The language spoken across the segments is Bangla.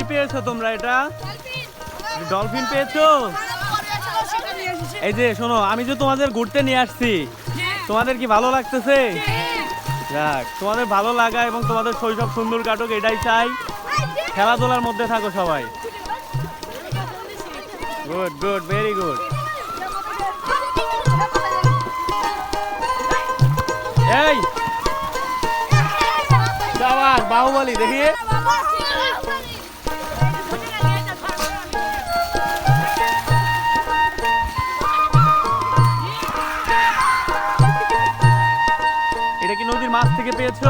তোমরা এটা? ডলফিন পেয়েছ? এই যে শোনো আমি যে তোমাদের ঘুরতে নিয়ে আসছি তোমাদের কি ভালো লাগতেছে? যাক তোমাদের ভালো লাগা এবং তোমাদের শৈশব সুন্দর কাটুক এটাই চাই। খেলাধুলার মধ্যে থাকো সবাই। গুড গুড ভেরি গুড এই! বাহুবলি দেখি। মাছ থেকে পেয়েছ?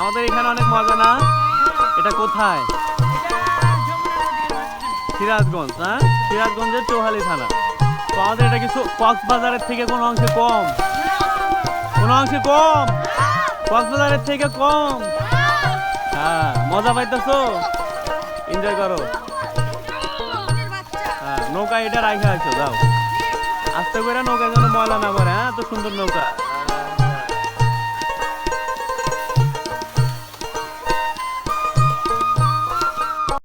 আমাদের এখানে অনেক মজা না? এটা কোথায়? সিরাজগঞ্জ হ্যাঁ? সিরাজগঞ্জের চৌহালি থানা। তো আমাদের এটা কিছু কক্সবাজারের থেকে কোনো অংশে কম? কোনো অংশে কম? কক্সবাজারের থেকে কম? হ্যাঁ মজা পাইতেছো? এনজয় করো। হ্যাঁ নৌকা এটা রাখা আছো, যাও। আস্তে করে নৌকা যেন ময়লা না পড়ে হ্যাঁ? তো সুন্দর নৌকা।